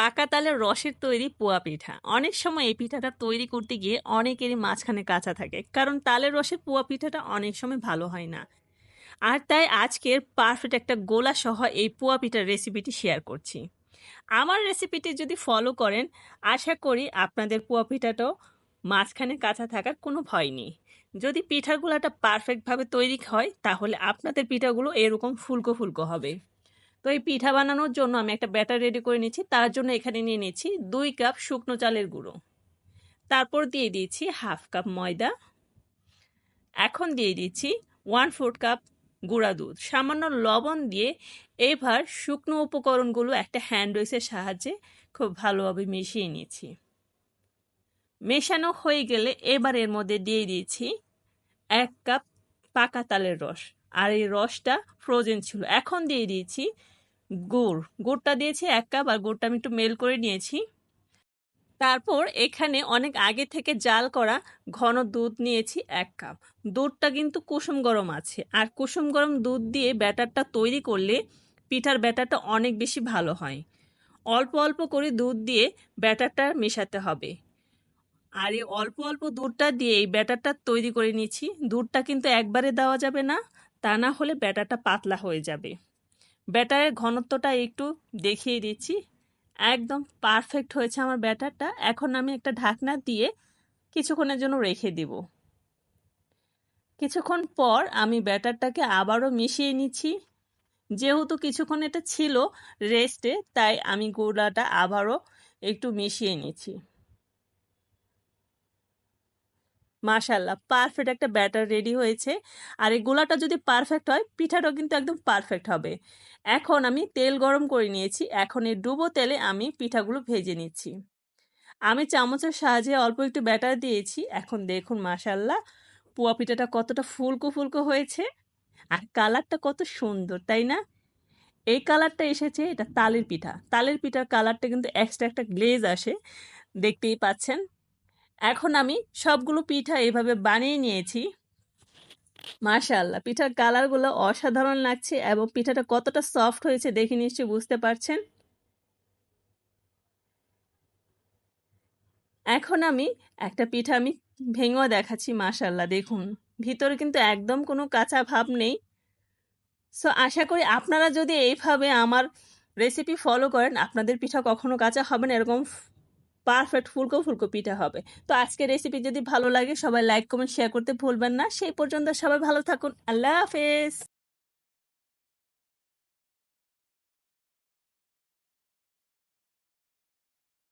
পাকা তালের রসের তৈরি পোয়া পিঠা। অনেক সময় এই পিঠাটা তৈরি করতে গিয়ে অনেকেরই মাঝখানে কাঁচা থাকে, কারণ তালের রসের পোয়া পিঠাটা অনেক সময় ভালো হয় না। আর তাই আজকের পারফেক্ট একটা গোলা সহ এই পোয়া পিঠার রেসিপিটি শেয়ার করছি। আমার রেসিপিটি যদি ফলো করেন, আশা করি আপনাদের পোয়া পিঠাটাও মাঝখানে কাঁচা থাকার কোনো ভয় নেই। যদি পিঠাগুলোটা পারফেক্টভাবে তৈরি হয়, তাহলে আপনাদের পিঠাগুলো এরকম ফুলকো ফুলকো হবে। তো এই পিঠা বানানোর জন্য আমি একটা ব্যাটার রেডি করে নিচ্ছি তার জন্য এখানে নিয়ে নিচ্ছি দুই কাপ শুকনো চালের গুঁড়ো। তারপর দিয়ে দিয়েছি হাফ কাপ ময়দা। এখন দিয়ে দিচ্ছি ওয়ান ফোর্থ কাপ গুঁড়া দুধ। সামান্য লবণ দিয়ে এবার শুকনো উপকরণগুলো একটা হ্যান্ড ওয়েসের সাহায্যে খুব ভালোভাবে মিশিয়ে নিয়েছি। মেশানো হয়ে গেলে এবার এর মধ্যে দিয়ে দিয়েছি এক কাপ পাকা তালের রস। আর এই রসটা ফ্রোজেন ছিল। এখন দিয়ে দিয়েছি গুড়। গুড়টা দিয়েছি এক কাপ আর গুড়টা আমি একটু মেল করে নিয়েছি। তারপর এখানে অনেক আগে থেকে জাল করা ঘন দুধ নিয়েছি এক কাপ। দুধটা কিন্তু কুসুম গরম আছে। আর কুসুম গরম দুধ দিয়ে ব্যাটারটা তৈরি করলে পিঠার ব্যাটারটা অনেক বেশি ভালো হয়। অল্প অল্প করে দুধ দিয়ে ব্যাটারটা মেশাতে হবে। আর এই অল্প অল্প দুধটা দিয়ে এই ব্যাটারটা তৈরি করে নিচ্ছি দুধটা কিন্তু একবারে দেওয়া যাবে না। তা না হলে ব্যাটারটা পাতলা হয়ে যাবে। ব্যাটারের ঘনত্বটা একটু দেখিয়ে দিচ্ছি। একদম পারফেক্ট হয়েছে আমার ব্যাটারটা। এখন আমি একটা ঢাকনা দিয়ে কিছুক্ষণের জন্য রেখে দিব। কিছুক্ষণ পর আমি ব্যাটারটাকে আবারও মিশিয়ে নিচ্ছি। যেহেতু কিছুক্ষণ এটা ছিল রেস্টে তাই আমি গুঁড়াটা আবারও একটু মিশিয়ে নিচ্ছি। মাশাল্লাহ পারফেক্ট একটা ব্যাটার রেডি হয়েছে। আর এই গোলাটা যদি পারফেক্ট হয়, পিঠাটাও কিন্তু একদম পারফেক্ট হবে। এখন আমি তেল গরম করে নিয়েছি, এখন এই ডুবো তেলে আমি পিঠাগুলো ভেজে নিচ্ছি। আমি চামচের সাহায্যে অল্প একটু ব্যাটার দিয়েছি, এখন দেখুন মাশাল্লাহ পোয়া পিঠাটা কতটা ফুলকো ফুলকো হয়েছে। আর কালারটা কত সুন্দর, তাই না? এই কালারটা এসেছে এটা তালের পিঠা। তালের পিঠার কালারটা কিন্তু এক্সট্রা একটা গ্লেজ আসে, দেখতেই পাচ্ছেন। এখন আমি সবগুলো পিঠা এভাবে বানিয়ে নিয়েছি। মাশাল্লাহ পিঠার কালারগুলো অসাধারণ লাগছে এবং পিঠাটা কতটা সফট হয়েছে দেখে নিশ্চয়ই বুঝতে পারছেন। এখন আমি একটা পিঠা আমি ভেঙেও দেখাচ্ছি মাশাল্লাহ দেখুন। ভিতরে কিন্তু একদম কোনো কাঁচা ভাব নেই। সো আশা করি আপনারা যদি এইভাবে আমার রেসিপি ফলো করেন, আপনাদের পিঠা কখনো কাঁচা হবে না, এরকম পারফেক্ট ফুলকো ফুলকো পিঠা হবে। তো আজকে রেসিপি যদি ভালো লাগে সবাই লাইক কমেন্ট শেয়ার করতে ভুলবেন না। সেই পর্যন্ত সবাই ভালো থাকুন। আল্লাহ হাফেজ।